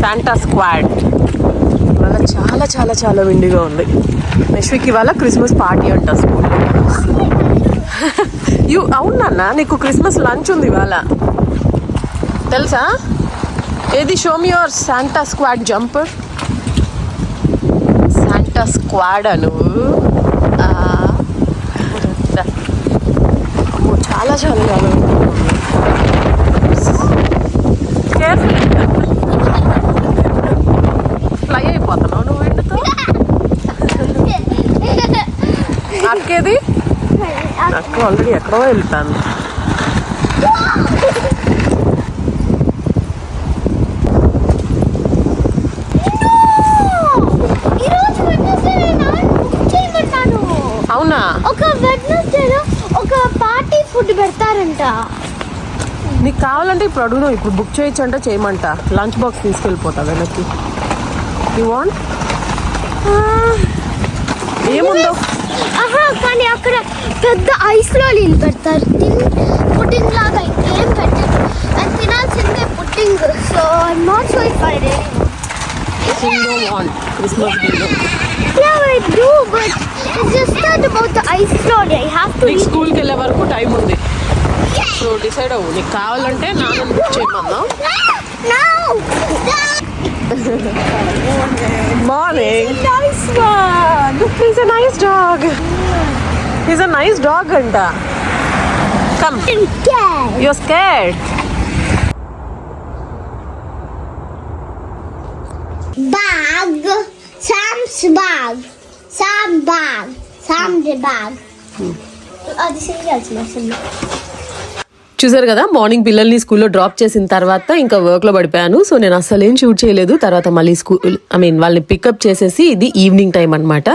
Santa squad ఇవాళ చాలా చాలా చాలా విండిగా ఉంది. నెక్స్ట్ ఇవాళ క్రిస్మస్ పార్టీ అంట స్కూల్. యూ అవునన్నా నీకు క్రిస్మస్ లంచ్ ఉంది ఇవాళ. తెలుసా? ఏది? Show me your Santa squad jumper Santa squad Anu. చాలా చాలా చాలా. కేర్ఫుల్ అక్కేది? అక్క ఆల్రెడీ ఎక్కడో వెళ్తాను. అవునా? ఒక వెడ్నెస్డేలో ఒక పార్టీ ఫుడ్ పెడతారంట. నీకు కావాలంటే ఇప్పుడు అడుగుదాం ఇప్పుడు బుక్ చేయొచ్చు అంటే చేయమంట. లంచ్ బాక్స్ తీసుకెళ్ళిపోతా వెనక్కి. యూ వాంట్ ఏముందో కానీ అక్కడ పెద్ద ఐస్లో నీళ్ళు పెడతారు. పుడ్డింగ్ లాగా ఏం పెట్టారు. అది తినాల్సిందే pudding so I'm not so if I Yeah, I do, but it's just that about the ice lolly. I have to నీకు eat. స్కూల్కి వెళ్ళే వరకు టైం ఉంది. సో డిసైడ్ అవ్వు. నీకు కావాలంటే నాన్న బుక్ చేయమన్నా. Morning. He's a nice one. He's a nice dog. He's a nice dog, Anta. Come. I'm scared. You're scared. Bag. Sam's bag. Sam bag. Sam's bag. Hmm. Oh, this is Jasmine. చూసారు కదా morning పిల్లల్ని స్కూల్లో drop చేసిన తర్వాత ఇంకా వర్క్లో పడిపోయాను. So నేను అసలు ఏం షూట్ చేయలేదు. తర్వాత మళ్ళీ స్కూల్ ఐ మీన్ వాళ్ళని పికప్ చేసేసి ఇది ఈవినింగ్ టైం అనమాట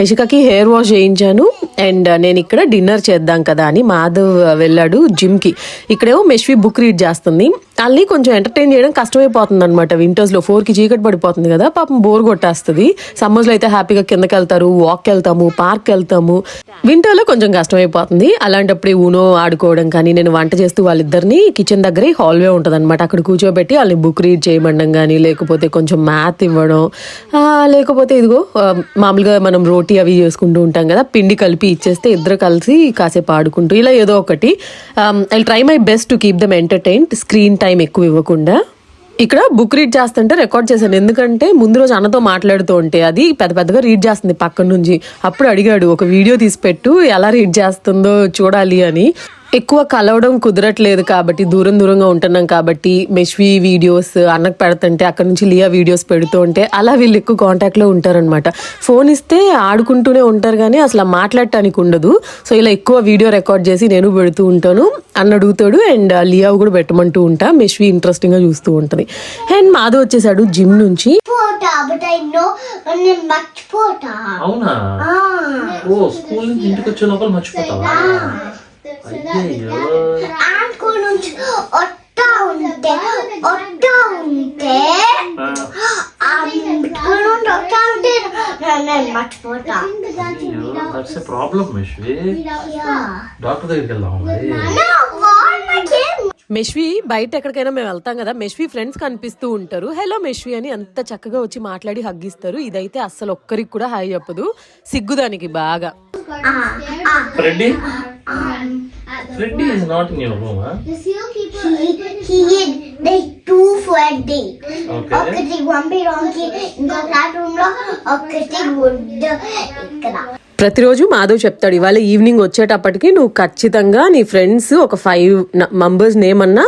యశికకి హెయిర్ వాష్ చేయించాను. అండ్ uh, నేను ఇక్కడ డిన్నర్ చేద్దాం కదా అని మాధవ్ uh, వెళ్ళాడు జిమ్కి ఇక్కడేమో మెష్వి బుక్ రీడ్ చేస్తుంది. వాళ్ళని కొంచెం ఎంటర్టైన్ చేయడం కష్టమైపోతుంది అనమాట వింటర్స్లో ఫోర్కి చీకటి పడిపోతుంది కదా పాపం బోర్ కొట్టేస్తుంది. సమ్మర్స్లో అయితే హ్యాపీగా కిందకి వెళ్తారు వాక్ వెళ్తాము పార్క్ వెళ్తాము. వింటర్లో కొంచెం కష్టమైపోతుంది. అలాంటప్పుడు ఊనో ఆడుకోవడం కానీ నేను వంట చేస్తూ వాళ్ళిద్దరిని కిచెన్ దగ్గరే హాల్వే ఉంటుంది అనమాట అక్కడ కూర్చోబెట్టి వాళ్ళని బుక్ రీడ్ చేయమండం కానీ లేకపోతే కొంచెం మ్యాథ్ ఇవ్వడం. లేకపోతే ఇదిగో మామూలుగా మనం రోటీ అవి చేసుకుంటూ ఉంటాం కదా పిండి కలిపి ఇచ్చేస్తే ఇద్దరు కలిసి కాసేపు ఆడుకుంటూ ఇలా ఏదో ఒకటి. I try my best to keep them entertain screen time ఎక్కువ ఇవ్వకుండా ఇక్కడ బుక్ రీడ్ చేస్తుంటే రికార్డ్ చేశాను. ఎందుకంటే ముందు రోజు అన్నతో మాట్లాడుతూ ఉంటే అది పెద్ద పెద్దగా రీడ్ చేస్తుంది పక్కన నుంచి అప్పుడు అడిగాడు ఒక వీడియో తీసి పెట్టు ఎలా రీడ్ చేస్తుందో చూడాలి అని. ఎక్కువ కలవడం కుదరట్లేదు కాబట్టి దూరం దూరంగా ఉంటున్నాం కాబట్టి మెష్వి వీడియోస్ అన్నకు పెడుతుంటే అక్కడ నుంచి లియా వీడియోస్ పెడుతూ ఉంటే అలా వీళ్ళు ఎక్కువ కాంటాక్ట్లో ఉంటారనమాట ఫోన్ ఇస్తే ఆడుకుంటూనే ఉంటారు కానీ అసలు మాట్లాడటానికి ఉండదు. సో ఇలా ఎక్కువ వీడియో రికార్డ్ చేసి నేను పెడుతూ ఉంటాను. అన్న అడుగుతాడు అండ్ లియా కూడా పెట్టమంటూ ఉంటా. మెష్వి ఇంట్రెస్టింగ్గా చూస్తూ ఉంటుంది. అండ్ మాధవ్ వచ్చేసాడు జిమ్ నుంచి. మర్చిపోతా అవునా? ఓ స్కూల్ నుంచి ఇంటికి వచ్చే లోపల మర్చిపోతావా? అయ్యయ్యో ఆంకో నుంచి ఒట్టా ఉంటే ఒట్టా ఉంటే మెష్వి బయట ఎక్కడికైనా మేము వెళ్తాం కదా. మెష్వి ఫ్రెండ్స్ కనిపిస్తూ ఉంటారు. హలో మెష్వి అని అంత చక్కగా వచ్చి మాట్లాడి హగ్గిస్తారు ఇదైతే అస్సలు ఒక్కరికి కూడా హాయ్ చెప్పదు. సిగ్గుదానికి బాగా. Freddy is not in your room, huh? The seal keeper. He, he, he, a day. Okay ఒకటి పంపించడానికి ఇంకొక రూమ్లో ఒకటి వుడ్ ఇక్కడ. ప్రతిరోజు మాధవ్ చెప్తాడు ఇవాళ ఈవినింగ్ వచ్చేటప్పటికి నువ్వు ఖచ్చితంగా నీ ఫ్రెండ్స్ ఒక ఫైవ్ మెంబర్స్ నేమ్ అన్నా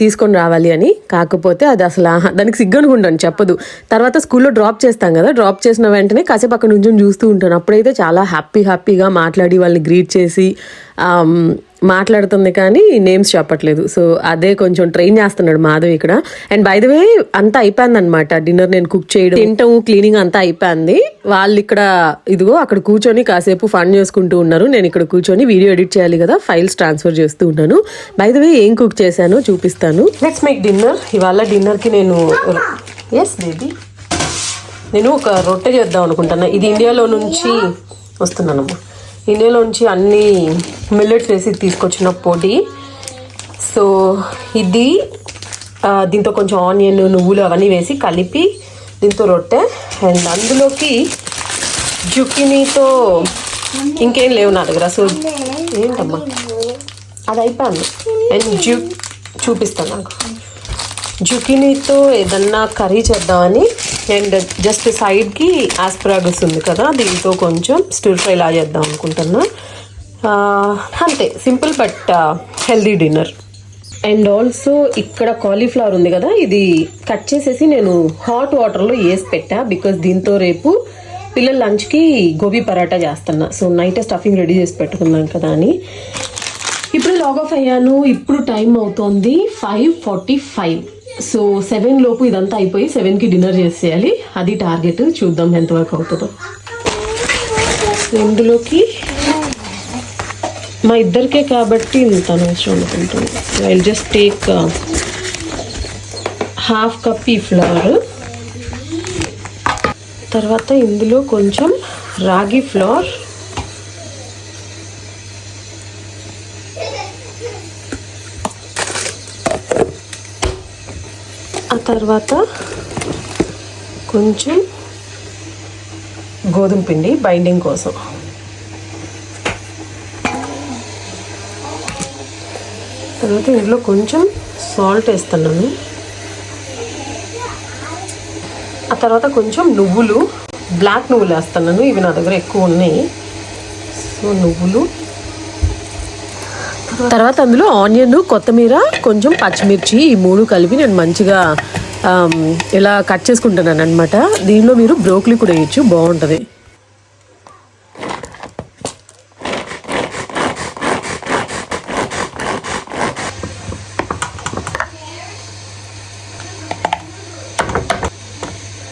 తీసుకొని రావాలి అని. కాకపోతే అది అసలు దానికి సిగ్గు అనుకుంటాను చెప్పదు. తర్వాత స్కూల్లో డ్రాప్ చేస్తాం కదా డ్రాప్ చేసిన వెంటనే కాసేపు అక్కడ నుంచి చూస్తూ ఉంటాను. అప్పుడైతే చాలా హ్యాపీ హ్యాపీగా మాట్లాడి వాళ్ళని గ్రీట్ చేసి మాట్లాడుతుంది కానీ నేమ్స్ చెప్పట్లేదు. సో అదే కొంచెం ట్రైన్ చేస్తున్నాడు మాధవ్ ఇక్కడ. అండ్ బై ద వే అంతా అయిపోయింది అనమాట డిన్నర్ నేను కుక్ చేయడం. తింటాం క్లీనింగ్ అంతా అయిపోయింది. వాళ్ళు ఇక్కడ ఇదిగో అక్కడ కూర్చొని కాసేపు ఫన్ చేసుకుంటూ ఉన్నారు. నేను ఇక్కడ కూర్చొని వీడియో ఎడిట్ చేయాలి కదా ఫైల్స్ ట్రాన్స్ఫర్ చేస్తూ ఉన్నాను. బై ద వే ఏం కుక్ చేశానో చూపిస్తాను. లెట్స్ మేక్ డిన్నర్ ఇవాళ డిన్నర్కి నేను ఎస్ బేబీ నేను ఒక రొట్టె చేద్దాం అనుకుంటున్నా. ఇది ఇండియాలో నుంచి వస్తున్నానమ్మా. ఇందులోంచి అన్ని మిల్లెట్స్ వేసి తీసుకొచ్చిన పొడి. సో ఇది దీంతో కొంచెం ఆనియన్ నువ్వులు అవన్నీ వేసి కలిపి దీంతో రొట్టె. అండ్ అందులోకి జుకినీతో ఇంకేం లేవు నా దగ్గర. సో ఏంటమ్మా? అది అయిపోయింది అండ్ జూ చూపిస్తాను నాకు. జుకినీతో ఏదన్నా కర్రీ చేద్దామని అండ్ జస్ట్ సైడ్కి ఆస్ప్రాగస్ ఉంది కదా దీంతో కొంచెం స్టిర్ ఫ్రై లా చేద్దాం అనుకుంటున్నా. అంతే simple but healthy dinner. And also ఇక్కడ కాలీఫ్లవర్ ఉంది కదా ఇది కట్ చేసేసి నేను హాట్ వాటర్లో వేసి పెట్టా బికాస్ దీంతో రేపు పిల్లల లంచ్కి గోబీ పరాటా చేస్తున్నా. సో నైట్ స్టఫింగ్ రెడీ చేసి పెట్టుకున్నాం కదా అని. ఇప్పుడు లాగ్ ఆఫ్ అయ్యాను ఇప్పుడు టైం అవుతోంది five forty five. So seven లోపు ఇదంతా అయిపోయి సెవెన్కి డిన్నర్ చేసేయాలి. అది టార్గెట్ చూద్దాం ఎంతవరకు అవుతుందో. ఇందులోకి మా ఇద్దరికే కాబట్టి ఇంత అవసరం అనుకుంటుంది I just take half cup ఈ ఫ్లవర్ తర్వాత ఇందులో కొంచెం రాగి ఫ్లవర్ తర్వాత కొంచెం గోధుమ పిండి బైండింగ్ కోసం. తర్వాత ఇందులో కొంచెం సాల్ట్ వేస్తున్నాను. ఆ తర్వాత కొంచెం నువ్వులు బ్లాక్ నువ్వులు వేస్తున్నాను. ఇవి నా దగ్గర ఎక్కువ ఉన్నాయి. సో నువ్వులు తర్వాత అందులో ఆనియన్ కొత్తిమీర కొంచెం పచ్చిమిర్చి ఈ మూడు కలిపి నేను మంచిగా ఇలా కట్ చేసుకుంటున్నాను అనమాట దీనిలో మీరు బ్రోక్లీ కూడా వేయచ్చు బాగుంటుంది.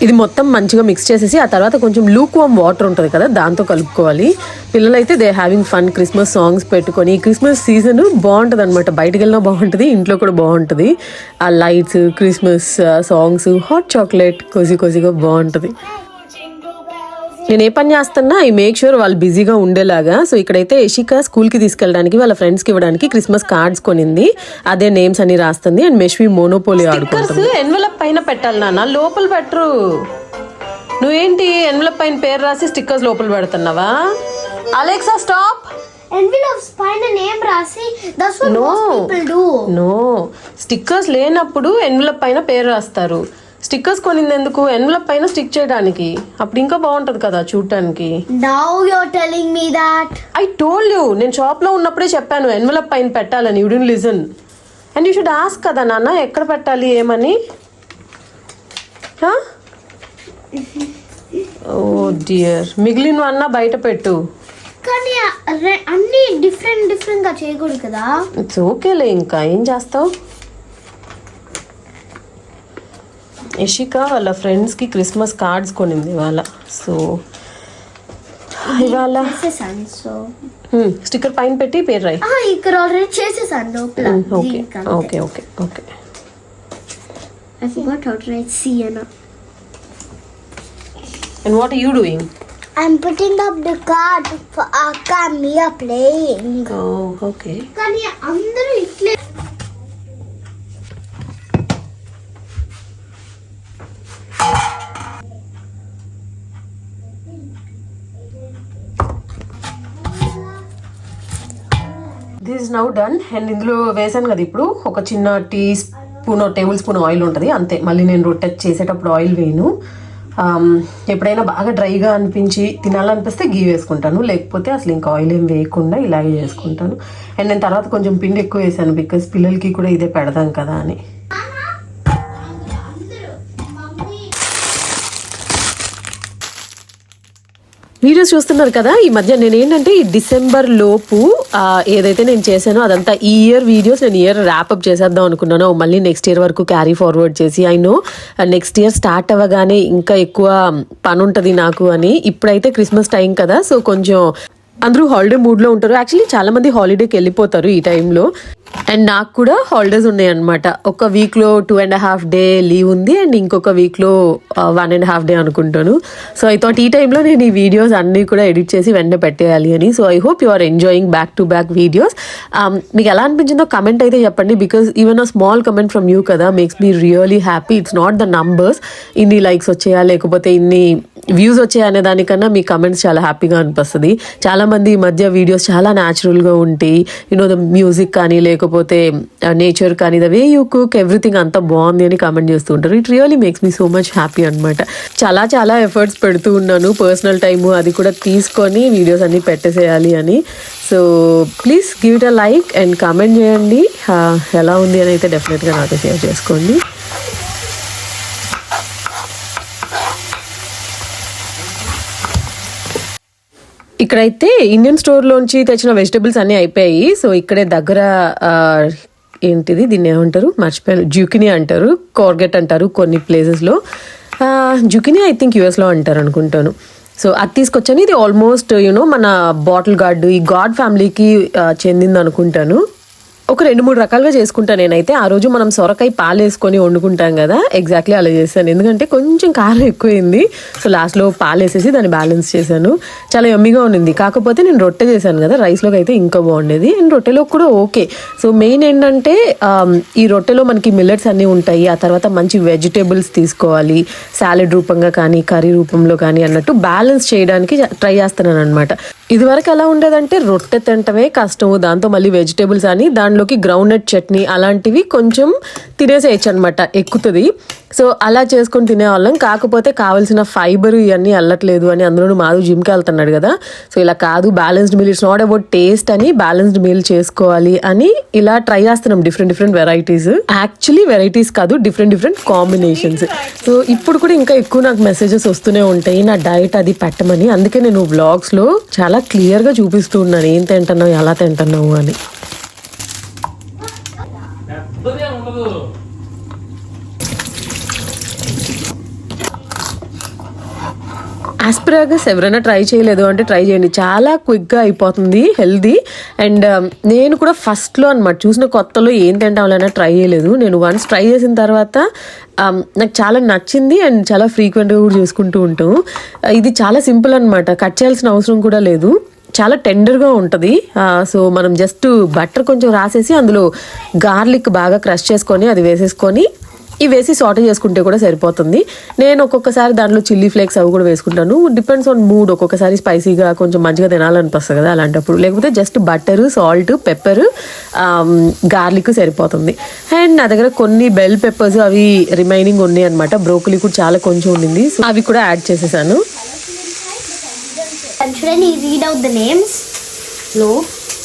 ఇది మొత్తం మంచిగా మిక్స్ చేసేసి ఆ తర్వాత కొంచెం లూక్ వామ్ వాటర్ ఉంటుంది కదా దాంతో కలుపుకోవాలి. పిల్లలైతే they having fun Christmas songs పెట్టుకొని క్రిస్మస్ సీజన్ బాగుంటుంది అనమాట బయటకు వెళ్ళినా బాగుంటుంది ఇంట్లో కూడా బాగుంటుంది. ఆ lights Christmas songs hot chocolate cosy కొసిగా బాగుంటుంది. నేను ఏ పని చేస్తున్నా ఐ మేక్ షూర్ వాళ్ళు బిజీగా ఉండేలాగా. సో ఇక్కడైతే యషిక స్కూల్కి తీసుకెళ్ళడానికి వాళ్ళ ఫ్రెండ్స్కి ఇవ్వడానికి క్రిస్మస్ కార్డ్స్ కొనింది. అదే నేమ్స్ అన్ని రాస్తుంది. అండ్ మెష్వి మోనోపోలి ఆడుకుంటుంది ఎన్వలప్ పైన పెట్టాలి నాన్న. లోపల పెట్టరు నువ్వేంటి ఎన్వలప్ పైన పేరు రాసి స్టిక్కర్స్ లోపల పెడుతున్నావా? అలెక్సా స్టాప్ envelopes పైన నేమ్ రాసి that's what No. Most people do no stickers లేనప్పుడు ఎన్వలప్ పైన పేరు రాస్తారు. స్టిక్కర్స్ కొనింది ఎందుకు ఎన్వలప్ పైన స్టిక్ చేయడానికి? అప్పుడు ఇంకా బాగుంటది కదా చూడటానికి now you are telling me that I told you నేను షాప్లో ఉన్నప్పుడే చెప్పాను ఎన్వలప్ పైన పెట్టాలని. You didn't listen and you should ask కదా నాన్న ఎక్కడ పెట్టాలి ఏమని? ఓ డియర్ మిగిలినవన్నా బయట పెట్టు. కానీ అన్ని డిఫరెంట్ డిఫరెంట్గా చేయకూడదు కదా. ఇట్స్ ఓకేలే ఇంకా. ఏం చేస్తావు? యషిక వాళ్ళ ఫ్రెండ్స్కి క్రిస్మస్ కార్డ్స్ కొనింది ఇవాళ సో ఇవాళ చేసేసాను సో స్టిక్కర్ పైన పెట్టి పేరు రాయి ఇక్కడ ఆల్రెడీ చేసేసాను లోపల okay okay okay okay I forgot how to write C అన్న and what you doing I'm putting up the card for Akka and Mia playing. Okay కానీ అందరూ ఇట్లే దిస్ నౌ డన్ అండ్ ఇందులో వేసాను కదా ఇప్పుడు. ఒక చిన్న teaspoon tablespoon oil ఉంటుంది. అంతే. మళ్ళీ నేను రొట్టె చేసేటప్పుడు ఆయిల్ వేయను. Um, ఎప్పుడైనా బాగా డ్రైగా అనిపించి తినాలనిపిస్తే గీ వేసుకుంటాను. లేకపోతే అసలు ఇంకా ఆయిల్ ఏం వేయకుండా ఇలాగే చేసుకుంటాను అండ్ నేను తర్వాత కొంచెం పిండి ఎక్కువ వేసాను బికాస్ పిల్లలకి కూడా ఇదే పెడదాం కదా అని. వీడియోస్ చూస్తున్నారు కదా ఈ మధ్య నేను ఏంటంటే ఈ డిసెంబర్ లోపు ఏదైతే నేను చేశానో అదంతా ఈ ఇయర్ వీడియోస్ నేను ఇయర్ ర్యాప్అప్ చేసేద్దాం అనుకున్నాను. మళ్ళీ నెక్స్ట్ ఇయర్ వరకు క్యారీ ఫార్వర్డ్ చేసి I know next year start అవ్వగానే ఇంకా ఎక్కువ పని ఉంటుంది నాకు అని. ఇప్పుడైతే క్రిస్మస్ టైం కదా సో కొంచెం అందరూ హాలిడే మూడ్లో ఉంటారు. యాక్చువల్లీ చాలా మంది హాలిడేకి వెళ్ళిపోతారు ఈ టైంలో అండ్ నాకు కూడా హాలిడేస్ ఉన్నాయి అనమాట ఒక వీక్లో two and half day leave ఉంది అండ్ ఇంకొక వీక్లో వన్ అండ్ హాఫ్ డే అనుకుంటాను. సో ఐ థాట్ ఈ టైంలో నేను ఈ వీడియోస్ అన్నీ కూడా ఎడిట్ చేసి వెంటనే పెట్టేయాలి అని. So I hope you are enjoying back to back videos మీకు ఎలా అనిపించిందో కమెంట్ అయితే చెప్పండి because even a small comment from you కదా makes me really happy it's not the numbers ఇన్ని లైక్స్ వచ్చాయా? లేకపోతే ఇన్ని వ్యూస్ వచ్చాయనే దానికన్నా మీ కమెంట్స్ చాలా హ్యాపీగా అనిపిస్తుంది. చాలా మంది ఈ మధ్య వీడియోస్ చాలా న్యాచురల్గా ఉంటాయి. యూనో ద మ్యూజిక్ కానీ లేకపోతే నేచర్ కానీ the way you cook everything అంత బాగుంది అని కామెంట్ చేస్తూ ఉంటారు it really makes me so much happy అనమాట చాలా చాలా ఎఫర్ట్స్ పెడుతూ ఉన్నాను. పర్సనల్ టైము అది కూడా తీసుకొని వీడియోస్ అన్ని పెట్టేసేయాలి అని. So please give it a like and comment చేయండి. ఎలా ఉంది అని అయితే డెఫినెట్గా నాతో షేర్ చేసుకోండి. ఇక్కడైతే ఇండియన్ స్టోర్లోంచి తెచ్చిన వెజిటబుల్స్ అన్నీ అయిపోయాయి. సో ఇక్కడే దగ్గర ఏంటిది దీన్ని ఏమంటారు? మర్చిపోయాను. జుకినీ అంటారు కోర్గెట్ అంటారు కొన్ని ప్లేసెస్లో జుకినీ ఐ థింక్ యూఎస్లో అంటారు అనుకుంటాను. సో అది తీసుకొచ్చాను. ఇది ఆల్మోస్ట్ యూనో మన బాటిల్ గార్డ్ ఈ గాడ్ ఫ్యామిలీకి చెందింది అనుకుంటాను. ఒక రెండు మూడు రకాలుగా చేసుకుంటాను నేనైతే. ఆ రోజు మనం సొరకాయ పాలు వేసుకొని వండుకుంటాం కదా. ఎగ్జాక్ట్లీ అలా చేశాను ఎందుకంటే కొంచెం కారం ఎక్కువైంది. సో లాస్ట్లో పాలు వేసేసి దాన్ని బ్యాలెన్స్ చేశాను. చాలా ఎమ్మిగా ఉండింది. కాకపోతే నేను రొట్టె చేశాను కదా. రైస్లోకి అయితే ఇంకా బాగుండేది. అండ్ రొట్టెలో కూడా ఓకే సో మెయిన్ ఏంటంటే um, ఈ రొట్టెలో మనకి మిల్లెట్స్ అన్నీ ఉంటాయి. ఆ తర్వాత మంచి వెజిటేబుల్స్ తీసుకోవాలి. సాలెడ్ రూపంగా కానీ కర్రీ రూపంలో కానీ అన్నట్టు బ్యాలెన్స్ చేయడానికి ట్రై చేస్తున్నాను అనమాట ఇదివరకు ఎలా ఉండేదంటే రొట్టె తింటమే కష్టము దాంతో మళ్ళీ వెజిటేబుల్స్ అని దానిలోకి గ్రౌండ్నట్ చట్నీ అలాంటివి కొంచెం తినేసేయచ్చు అనమాట ఎక్కుతుంది. సో అలా చేసుకొని తినేవాళ్ళం. కాకపోతే కావాల్సిన ఫైబర్ ఇవన్నీ వెళ్ళట్లేదు అని అందులో మాధు జిమ్కి వెళ్తున్నాడు కదా. సో ఇలా కాదు balanced meal it's not about taste అని బ్యాలెన్స్డ్ మీల్ చేసుకోవాలి అని ఇలా ట్రై చేస్తున్నాం different different varieties. Actually varieties కాదు డిఫరెంట్ డిఫరెంట్ కాంబినేషన్స్. సో ఇప్పుడు కూడా ఇంకా ఎక్కువ నాకు మెసేజెస్ వస్తూనే ఉంటాయి. నా డైట్ అది పెట్టమని. అందుకే నేను వ్లాగ్స్లో చాలా క్లియర్గా చూపిస్తూ ఉన్నాను. ఏం తింటున్నావు? ఎలా తింటున్నావు? అని పెద్దది ఏం ఉండదు ఆస్పిరాగస్ ఎవరైనా ట్రై చేయలేదు అంటే ట్రై చేయండి. చాలా క్విక్గా అయిపోతుంది హెల్దీ అండ్ um, నేను కూడా ఫస్ట్లో అనమాట చూసిన కొత్తలో ఏం తింటామని ట్రై చేయలేదు. నేను వన్స్ ట్రై చేసిన తర్వాత um, నాకు చాలా నచ్చింది అండ్ చాలా ఫ్రీక్వెంట్గా కూడా చేసుకుంటూ ఉంటాం. Uh, ఇది చాలా సింపుల్ అనమాట కట్ చేయాల్సిన అవసరం కూడా లేదు. చాలా టెండర్గా ఉంటుంది. సో uh, మనం జస్ట్ బటర్ కొంచెం రాసేసి అందులో గార్లిక్ బాగా క్రష్ చేసుకొని అది వేసేసుకొని ఇవి వేసి సాట చేసుకుంటే కూడా సరిపోతుంది. నేను ఒక్కొక్కసారి దాంట్లో చిల్లీ ఫ్లేక్స్ అవి కూడా వేసుకుంటాను. డిపెండ్స్ ఆన్ మూడ్ ఒక్కొక్కసారి స్పైసీగా కొంచెం మంచిగా తినాలనిపిస్తుంది కదా అలాంటప్పుడు. లేకపోతే just butter salt pepper garlic సరిపోతుంది. అండ్ నా దగ్గర కొన్ని బెల్ పెప్పర్స్ అవి రిమైనింగ్ ఉన్నాయి అనమాట బ్రోకలీ కూడా చాలా కొంచెం ఉండింది. సో అవి కూడా యాడ్ చేసేసాను.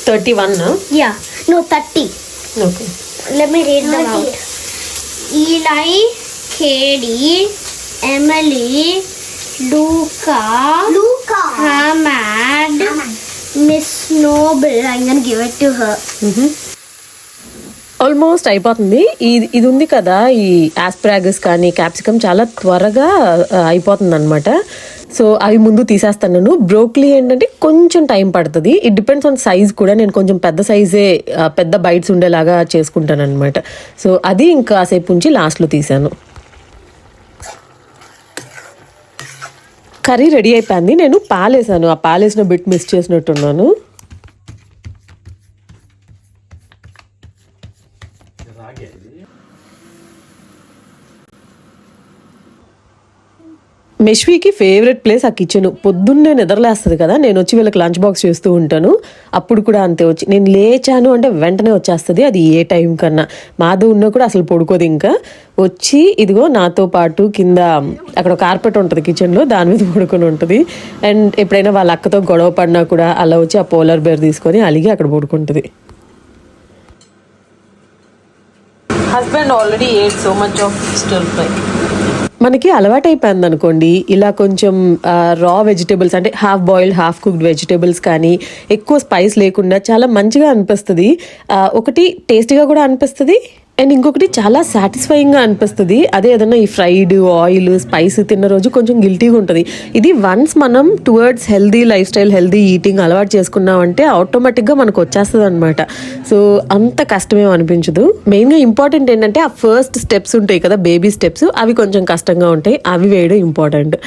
Thirty one Yeah. No, 30. Okay. Eli, Katie, Emily, Luca, Luca, Hamad, Miss Noble. I'm gonna give it to her. Almost అయిపోతుంది. ఇది ఇది ఉంది కదా ఈ ఆస్ప్రాగస్ కానీ క్యాప్సికమ్ చాలా త్వరగా అయిపోతుంది అనమాట సో అవి ముందు తీసేస్తాను బ్రోక్లీ ఏంటంటే కొంచెం టైం పడుతుంది. ఇట్ డిపెండ్స్ ఆన్ సైజ్ కూడా. నేను కొంచెం పెద్ద సైజే పెద్ద బైట్స్ ఉండేలాగా చేసుకుంటాను అనమాట సో అది ఇంకా సేపు ఉంచి లాస్ట్లో తీసాను. కర్రీ రెడీ అయిపోయింది. నేను పాలేసాను. ఆ పాలేసిన బిట్ మిస్ చేసినట్టున్నాను. మెష్వీకి ఫేవరెట్ ప్లేస్ ఆ కిచెన్ పొద్దున్నే నిద్రలేస్తుంది కదా నేను వచ్చి వీళ్ళకి లంచ్ బాక్స్ చేస్తూ ఉంటాను. అప్పుడు కూడా అంతే వచ్చి నేను లేచాను అంటే వెంటనే వచ్చేస్తుంది అది ఏ టైం కన్నా. మాధవ్ ఉన్నా కూడా అసలు పడుకోదు ఇంకా. వచ్చి ఇదిగో నాతో పాటు కింద అక్కడ కార్పెట్ ఉంటుంది కిచెన్లో దాని మీద పడుకొని ఉంటుంది. అండ్ ఎప్పుడైనా వాళ్ళ అక్కతో గొడవ పడినా కూడా అలా వచ్చి ఆ పోలర్ బేర్ తీసుకొని అలిగి అక్కడ పడుకుంటుంది. Husband already eight so much of still fry మనకి అలవాటు అయిపోయింది అనుకోండి ఇలా కొంచెం రా వెజిటేబుల్స్ అంటే half boiled half cooked vegetables కానీ ఎక్కువ స్పైస్ లేకుండా చాలా మంచిగా అనిపిస్తుంది. ఒకటి టేస్టీగా కూడా అనిపిస్తుంది. అండ్ ఇంకొకటి చాలా సాటిస్ఫైయింగ్గా అనిపిస్తుంది. అదే ఏదైనా ఈ ఫ్రైడ్ ఆయిల్ స్పైస్ తిన్న రోజు కొంచెం గిల్టీగా ఉంటుంది. ఇది వన్స్ మనం towards healthy life style healthy eating అలవాటు చేసుకున్నామంటే ఆటోమేటిక్గా మనకు వచ్చేస్తుంది అనమాట సో అంత కష్టమేం అనిపించదు. మెయిన్గా ఇంపార్టెంట్ ఏంటంటే ఆ ఫస్ట్ స్టెప్స్ ఉంటాయి కదా బేబీ స్టెప్స్ అవి కొంచెం కష్టంగా ఉంటాయి. అవి వేయడం ఇంపార్టెంట్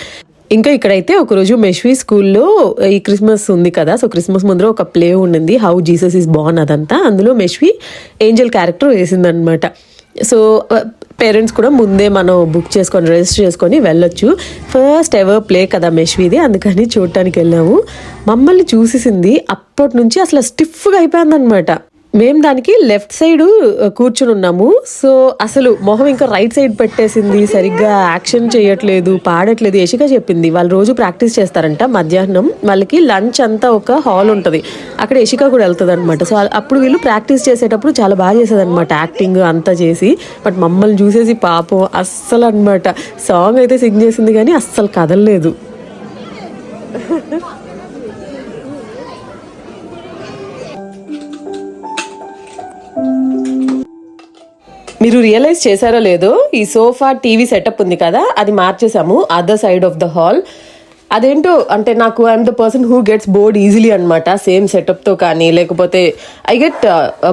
ఇంకా ఇక్కడైతే ఒకరోజు మెష్వీ స్కూల్లో ఈ క్రిస్మస్ ఉంది కదా సో క్రిస్మస్ ముందర ఒక ప్లే ఉండింది హౌ జీసస్ ఈస్ బాన్ అదంతా. అందులో మెష్వీ ఏంజల్ క్యారెక్టర్ వేసిందనమాట సో పేరెంట్స్ కూడా ముందే మనం బుక్ చేసుకొని రిజిస్టర్ చేసుకొని వెళ్ళొచ్చు. ఫస్ట్ ఎవర్ ప్లే కదా మెష్వీది అందుకని చూడటానికి వెళ్ళాము. మమ్మల్ని చూసేసింది అప్పటి నుంచి అసలు స్టిఫ్గా అయిపోయిందనమాట మేము దానికి లెఫ్ట్ సైడ్ కూర్చుని ఉన్నాము. సో అసలు మొహం ఇంకా రైట్ సైడ్ పెట్టేసింది సరిగ్గా యాక్షన్ చేయట్లేదు పాడట్లేదు. యశిక చెప్పింది వాళ్ళు రోజు ప్రాక్టీస్ చేస్తారంట మధ్యాహ్నం. వాళ్ళకి లంచ్ అంతా ఒక హాల్ ఉంటుంది. అక్కడ యశిక కూడా వెళ్తుంది అనమాట సో అప్పుడు వీళ్ళు ప్రాక్టీస్ చేసేటప్పుడు చాలా బాగా చేసేదనమాట యాక్టింగ్ అంతా చేసి. బట్ మమ్మల్ని చూసేసి పాపం అస్సలు అనమాట సాంగ్ అయితే సింగ్ చేసింది కానీ అస్సలు కదలలేదు. మీరు రియలైజ్ చేశారో లేదో ఈ సోఫా టీవీ సెటప్ ఉంది కదా అది మార్చేసాము other side of the hall అదేంటో అంటే నాకు I'm the person who gets bored easily అనమాట సేమ్ సెటప్తో కానీ లేకపోతే I get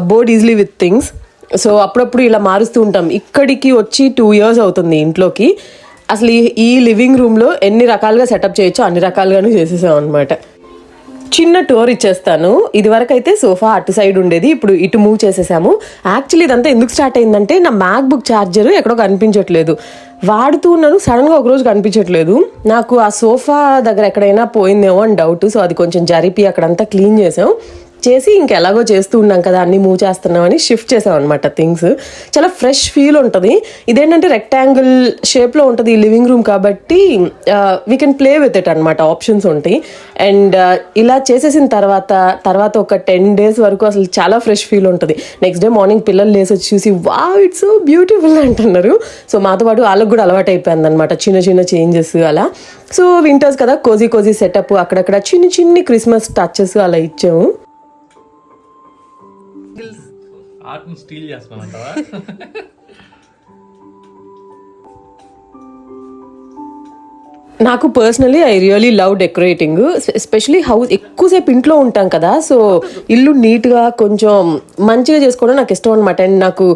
bored easily with things so అప్పుడప్పుడు ఇలా మారుస్తూ ఉంటాం. ఇక్కడికి వచ్చి టూ ఇయర్స్ అవుతుంది ఇంట్లోకి. అసలు ఈ- ఈ లివింగ్ రూమ్లో ఎన్ని రకాలుగా సెటప్ చేయొచ్చో అన్ని రకాలుగాను చేసేసాం అనమాట చిన్న టూర్ ఇచ్చేస్తాను. ఇది వరకు అయితే సోఫా అటు సైడ్ ఉండేది ఇప్పుడు ఇటు మూవ్ చేసేసాము. యాక్చువల్లీ ఇదంతా ఎందుకు స్టార్ట్ అయిందంటే నా మ్యాక్ బుక్ ఛార్జర్ ఎక్కడో కనిపించట్లేదు. వాడుతూ ఉన్నాను సడన్గా ఒకరోజు కనిపించట్లేదు. నాకు ఆ సోఫా దగ్గర ఎక్కడైనా పోయిందేమో అని డౌట్ సో అది కొంచెం జరిపి అక్కడంతా క్లీన్ చేసాం. చేసి ఇంకెలాగో చేస్తూ ఉన్నాం కదా అన్ని మూవ్ చేస్తున్నామని షిఫ్ట్ చేసాం అనమాట థింగ్స్ చాలా ఫ్రెష్ ఫీల్ ఉంటుంది. ఇదేంటంటే రెక్టాంగిల్ షేప్లో ఉంటుంది ఈ లివింగ్ రూమ్ కాబట్టి we can play with it అనమాట ఆప్షన్స్ ఉంటాయి. అండ్ uh, ఇలా చేసేసిన తర్వాత తర్వాత ఒక టెన్ డేస్ వరకు అసలు చాలా ఫ్రెష్ ఫీల్ ఉంటుంది. నెక్స్ట్ డే మార్నింగ్ పిల్లలు లేసి వచ్చి చూసి వా ఇట్స్ సో బ్యూటిఫుల్ అంటున్నారు. సో మాతో పాటు వాళ్ళకు కూడా అలవాటు అయిపోయింది అనమాట చిన్న చిన్న చేంజెస్ అలా. సో వింటర్స్ కదా కోజీ కోజీ సెటప్ అక్కడక్కడ చిన్ని చిన్ని క్రిస్మస్ టచెస్ అలా ఇచ్చాము. ఆర్ట్ని స్టీల్ చేస్తామంటావా? నాకు personally I really love decorating especially house ఎక్కువసేపు ఇంట్లో ఉంటాం కదా సో ఇల్లు నీట్గా కొంచెం మంచిగా చేసుకోవడం నాకు ఇష్టం అనమాట అండ్ నాకు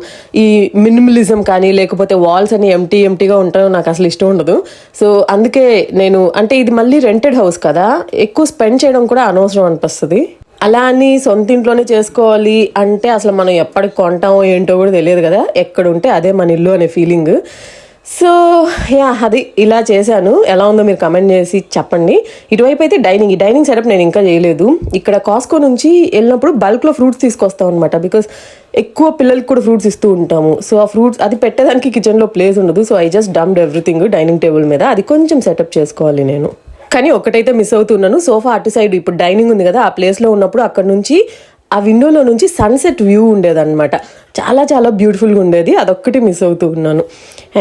ఈ మినిమలిజం కానీ లేకపోతే వాల్స్ అని ఎంటీ ఎంటీగా ఉండడం నాకు అసలు ఇష్టం ఉండదు. సో అందుకే నేను అంటే ఇది మళ్ళీ రెంటెడ్ హౌస్ కదా ఎక్కువ స్పెండ్ చేయడం కూడా అనవసరం అనిపిస్తుంది. అలా అని సొంత ఇంట్లోనే చేసుకోవాలి అంటే అసలు మనం ఎప్పటికి కొంటామో ఏంటో కూడా తెలియదు కదా. ఎక్కడ ఉంటే అదే మన ఇల్లు అనే ఫీలింగ్ సో యా అది ఇలా చేశాను. ఎలా ఉందో మీరు కమెంట్ చేసి చెప్పండి. ఇటువైపు అయితే డైనింగ్ ఈ డైనింగ్ సెటప్ నేను ఇంకా చేయలేదు. ఇక్కడ కాస్కో నుంచి వెళ్ళినప్పుడు బల్క్లో ఫ్రూట్స్ తీసుకొస్తాం అనమాట బికాస్ ఎక్కువ పిల్లలకి కూడా ఫ్రూట్స్ ఇస్తూ ఉంటాము. సో ఆ ఫ్రూట్స్ అది పెట్టేదానికి కిచెన్లో ప్లేస్ ఉండదు. So I just dumped everything dining table మీద. అది కొంచెం సెటప్ చేసుకోవాలి నేను. కానీ ఒకటైతే మిస్ అవుతున్నాను. సోఫా అటు సైడ్ ఇప్పుడు డైనింగ్ ఉంది కదా ఆ ప్లేస్లో ఉన్నప్పుడు అక్కడ నుంచి ఆ విండోలో నుంచి సన్సెట్ వ్యూ ఉండేదన్నమాట. చాలా చాలా బ్యూటిఫుల్గా ఉండేది. అదొక్కటి మిస్ అవుతూ ఉన్నాను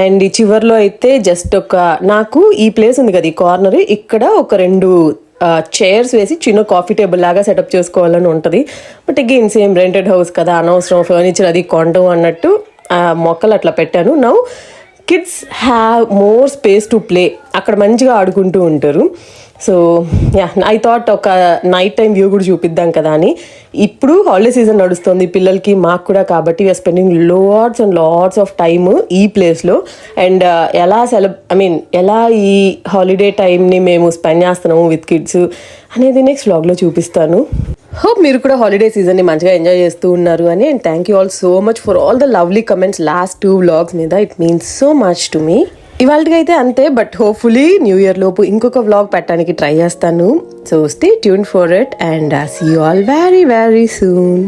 అండ్ ఈ చివర్లో అయితే జస్ట్ ఒక నాకు ఈ ప్లేస్ ఉంది కదా ఈ కార్నర్ ఇక్కడ ఒక రెండు చైర్స్ వేసి చిన్న కాఫీ టేబుల్ లాగా సెటప్ చేసుకోవాలని ఉంటుంది. But again same rented house కదా అనవసరం ఫర్నిచర్ అది కొండం అన్నట్టు మొక్కలు అట్లా పెట్టాను. Now kids have more space to play అక్కడ మంచిగా ఆడుకుంటూ ఉంటారు. సో యా ఐ థాట్ ఒక నైట్ టైం వ్యూ కూడా చూపిద్దాం కదా అని. ఇప్పుడు హాలిడే సీజన్ నడుస్తుంది. పిల్లలకి మాకు కూడా కాబట్టి we're spending lots and lots of time ఈ ప్లేస్లో అండ్ uh, ఎలా సెలబ్ ఐ మీన్ ఎలా ఈ హాలిడే టైంని మేము స్పెండ్ చేస్తున్నాము విత్ కిడ్స్ అనేది నెక్స్ట్ వ్లాగ్లో చూపిస్తాను. హోప్ మీరు కూడా హాలిడే సీజన్ని మంచిగా ఎంజాయ్ చేస్తూ ఉన్నారు అని and thank you all so much for all the lovely comments last two vlogs మీద. It means so much to me ఇవాళకి అయితే అంతే బట్ హోప్ఫుల్లీ న్యూ ఇయర్ లోపు ఇంకొక వ్లాగ్ పెట్టడానికి ట్రై చేస్తాను. So stay tune for it and see you all very very soon